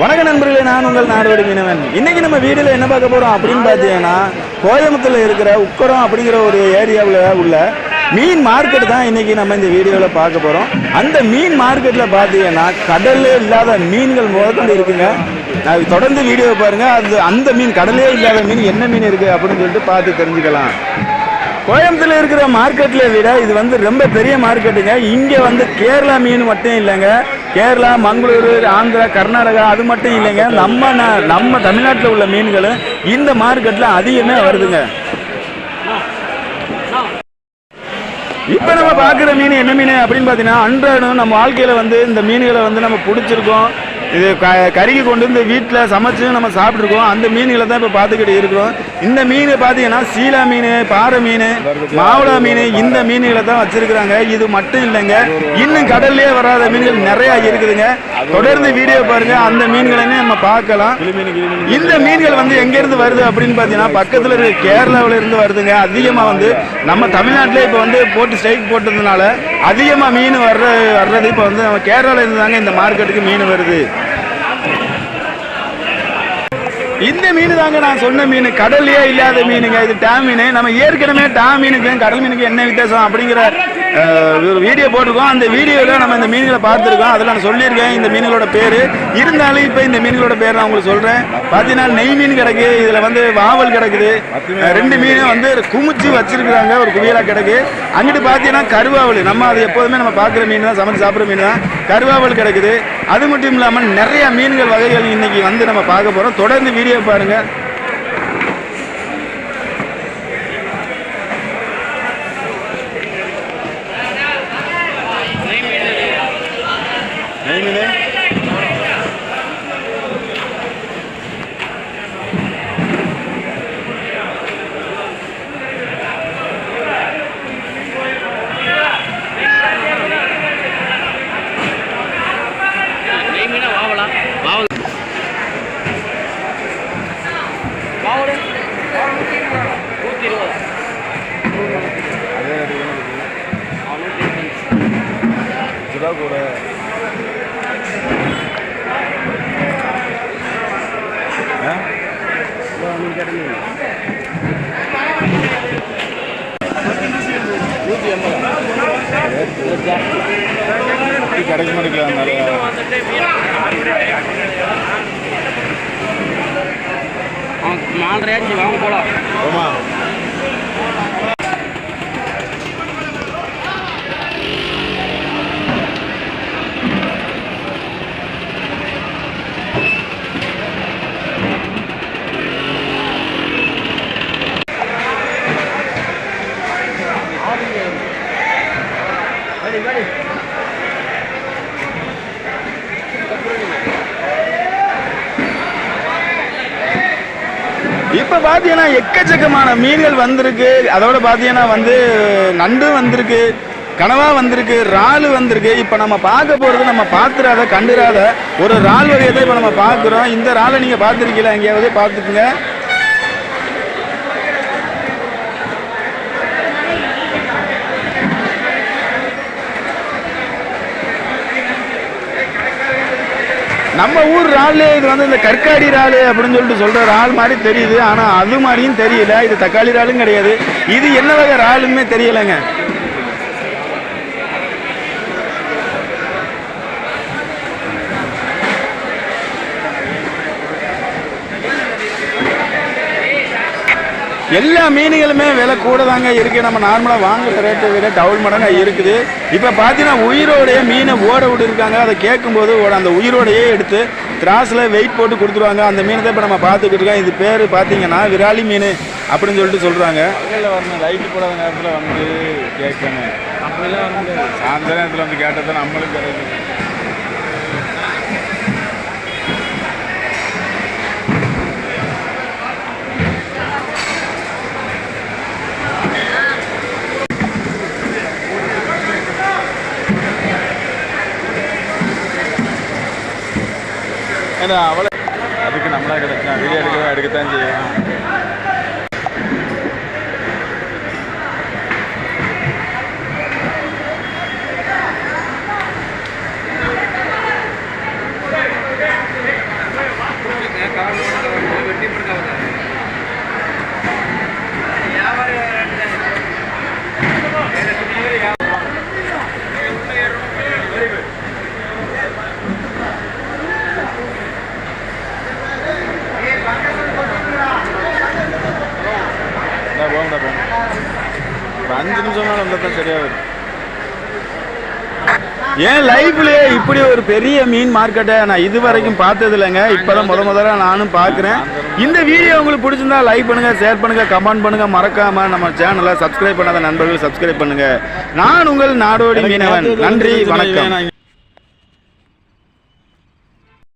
வணக்க நண்பர்களே நான் உங்கள் நாடோடி மீனவன். இன்னைக்கு நம்ம வீடியோல என்ன பார்க்க போறோம் அப்படின்னு பார்த்தீங்கன்னா கோயம்புத்தூர்ல இருக்கிற உக்கரம் அப்படிங்கிற ஒரு ஏரியாவில் உள்ள மீன் மார்க்கெட் தான் இன்றைக்கி நம்ம இந்த வீடியோவில் பார்க்க போகிறோம் அந்த மீன் மார்க்கெட்டில் பார்த்தீங்கன்னா கடலே இல்லாத மீன்கள் முதற்கொண்டு இருக்குங்க. நான் தொடர்ந்து வீடியோவை பாருங்கள் அது அந்த மீன் கடலே இல்லாத மீன் என்ன மீன் இருக்குது அப்படின்னு சொல்லிட்டு பார்த்து தெரிஞ்சுக்கலாம். கோயம்புத்தூர்ல இருக்கிற மார்க்கெட்டில் விட இது வந்து ரொம்ப பெரிய மார்க்கெட்டுங்க. இங்கே வந்து கேரளா மீன் மட்டும் இல்லைங்க. கேரளா மங்களூரு ஆந்திரா கர்நாடகா அது மட்டும் இல்லைங்க. நம்ம நம்ம தமிழ்நாட்டில் உள்ள மீன்களும் இந்த மார்க்கெட்டில் அதிகமே வருதுங்க. இப்போ நம்ம பார்க்குற மீன் என்ன மீன் அப்படின்னு பார்த்தீங்கன்னா அன்றாடம் நம்ம வாழ்க்கையில் வந்து இந்த மீன்களை வந்து நம்ம பிடிச்சிருக்கோம். இது க கருகி கொண்டு வந்து வீட்டில் சமைச்சு நம்ம சாப்பிட்ருக்கோம் அந்த மீன்களை தான் இப்போ பார்த்துக்கிட்டு இருக்கிறோம். இந்த மீன் பார்த்தீங்கன்னா சீலா மீன் பாறை மீன் மாவளா மீன் இந்த மீன்களை தான் வச்சிருக்கிறாங்க. இது மட்டும் இல்லைங்க. இன்னும் கடல்லே வராத மீன்கள் நிறையா இருக்குதுங்க. தொடர்ந்து வீடியோ பாருங்க. அந்த மீன்களையும் நம்ம பார்க்கலாம். இந்த மீன்கள் வந்து எங்கேருந்து வருது அப்படின்னு பார்த்தீங்கன்னா பக்கத்தில் இருக்க கேரளாவில் இருந்து வருதுங்க. அதிகமாக வந்து நம்ம தமிழ்நாட்டிலே இப்போ வந்து போட்டு ஸ்ட்ரைக் போட்டதுனால அதிகமாக மீன் வர்ற வர்றது இப்போ வந்து நம்ம கேரளாவில் இருந்து தாங்க இந்த மார்க்கெட்டுக்கு மீன் வருது. இந்த மீன் தாங்க நான் சொன்ன மீன். கடல்லையே இல்லாத மீனுங்க. இது டேம் மீன். நம்ம ஏற்கனவே டேம் மீனுக்கும் கடல் மீனுக்கு என்ன வித்தியாசம் அப்படிங்கிற ஒரு வீடியோ போட்டிருக்கோம். அந்த வீடியோவில் நம்ம இந்த மீன்களை பார்த்துருக்கோம். அதில் நான் சொல்லியிருக்கேன் இந்த மீன்களோட பேர். இருந்தாலும் இப்போ இந்த மீன்களோட பேர் நான் உங்களுக்கு சொல்கிறேன் பார்த்தீங்கன்னா நெய் மீன் கிடக்கு. இதில் வந்து வாவல் கிடக்குது. ரெண்டு மீனும் வந்து குமிச்சு வச்சிருக்கிறாங்க. ஒரு குவியலாக கிடக்கு. அங்கிட்டு பார்த்தீங்கன்னா கருவாவல். நம்ம அது எப்போதுமே நம்ம பார்க்குற மீன் தான். சமைச்சு சாப்பிட்ற மீன் தான். கருவாவல் கிடக்குது. அது மட்டும் இல்லாமல் நிறைய மீன்கள் வகைகள் இன்னைக்கு வந்து நம்ம பார்க்க போகிறோம் தொடர்ந்து வீடியோ பாருங்கள் சுறா கூட நூற்றி எண்பது. கிடைக்க அவன் நாலரையாச்சு வாங்க போகலாம் ஆமா. இப்போ பார்த்தீங்கன்னா எக்கச்சக்கமான மீன்கள் வந்திருக்கு. அதோட பார்த்தீங்கன்னா வந்து நண்டு வந்திருக்கு கனவா வந்திருக்கு இறால் வந்திருக்கு. இப்போ நம்ம பார்க்க போகிறது நம்ம பார்த்துறாத கண்டுராத ஒரு இறால் வகையை தான் இப்போ நம்ம பார்க்குறோம். இந்த இறாலை நீங்கள் பார்த்துருக்கீங்களா? எங்கேயாவது பார்த்துக்குங்க. நம்ம ஊர் இறால் இது வந்து இந்த கற்காடி இறால் அப்படின்னு சொல்லிட்டு சொல்கிற இறால் மாதிரி தெரியுது. ஆனால் அது மாதிரியும் தெரியல. இது தக்காளி இறாலும் கிடையாது. இது என்ன வகை இறாலுமே தெரியலைங்க. எல்லா மீன்களுமே விலை கூட தாங்க இருக்கு. நம்ம நார்மலாக வாங்குற ரேட்டை விட டவுல் மடங்காக இருக்குது. இப்போ பார்த்தீங்கன்னா உயிரோடைய மீனை ஓட விட்டுருக்காங்க. அதை கேட்கும்போது ஓட- அந்த உயிரோடையே எடுத்து திராஸில் வெயிட் போட்டு கொடுத்துருவாங்க. அந்த மீனை தான் இப்போ நம்ம பார்த்துக்கிட்டு இருக்கோம். இது பேர் பார்த்தீங்கன்னா விராலி மீன் அப்படின்னு சொல்லிட்டு சொல்கிறாங்க பகலில் வரணும் லைட்டு போடாத நேரத்தில் வந்து கேட்கணும். அப்படிலாம் வந்து முடியாது நேரத்தில் வந்து கேட்டதான் தான் நம்மளுக்கு கிடைக்கும். ஏன்னா அவளை அதுக்கு நம்மளா கிடைச்சா வீடியோ எடுக்கவே எடுக்கத்தான் செய்யும் இருந்தால் தான் சரியாக வரும். ஏன் லைஃப்லயே இப்படி ஒரு பெரிய மீன் மார்க்கெட்டை நான் இது வரைக்கும் பார்த்தது இல்லைங்க இப்போதான் முத முதல்ல நானும் பார்க்குறேன். இந்த வீடியோ உங்களுக்கு பிடிச்சிருந்தா லைக் பண்ணுங்க ஷேர் பண்ணுங்க கமெண்ட் பண்ணுங்க. மறக்காம நம்ம சேனலை சப்ஸ்கிரைப் பண்ணாத நண்பர்கள் சப்ஸ்கிரைப் பண்ணுங்க. நான் உங்கள் நாடோடி மீனவன். நன்றி வணக்கம்.